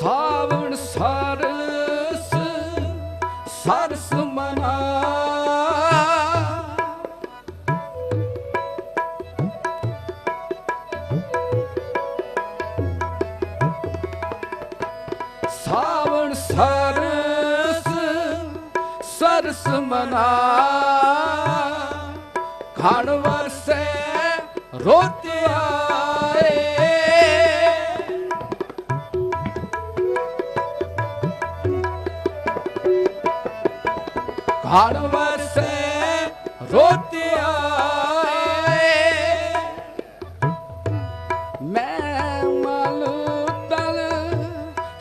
ਸਾਵਣ ਸਰਸ ਸਰਸ ਮਨਾ। ਸਾਵਣ ਸਰਸ ਸਰਸ ਮਨਾ। ਖਾਣ ਵਰਸੇ ਰੋਤੀ ਖਾਣ ਵਰਸੇ ਰੋਤੀ ਮੈਂ ਮਲ ਤਲ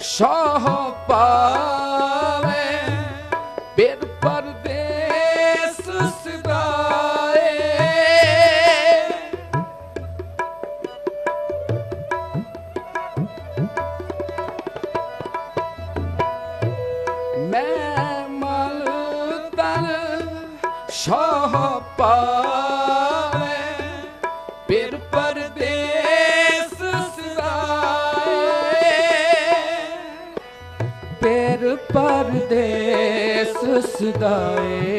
ਸ਼ਾਹ ਪਾਵੇ। ਬਿਰ ਪਰਦੇਸ ਸਦਾਏ ਮੈਂ ਸ਼ਾਹ ਪਾਵੇ ਫਿਰ ਪਰਦੇਸ ਸਦਾਏ ਫਿਰ ਪਰਦੇਸ ਸਦਾਏ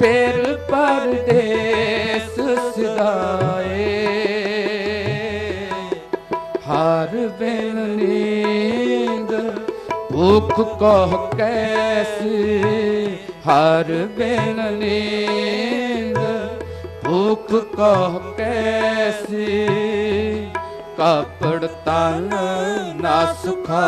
ਫਿਰ ਪਰਦੇਸ ਸਦਾਏ ਹਰ ਬਿਨ ਭੁੱਖ ਕਹ ਕੈਸੀ ਹਰ ਬਿਨ ਨੀਂਦ। ਭੁੱਖ ਕਹ ਕੈਸੀ ਕਾਪੜ ਤਨ ਨਾ ਸੁਖਾ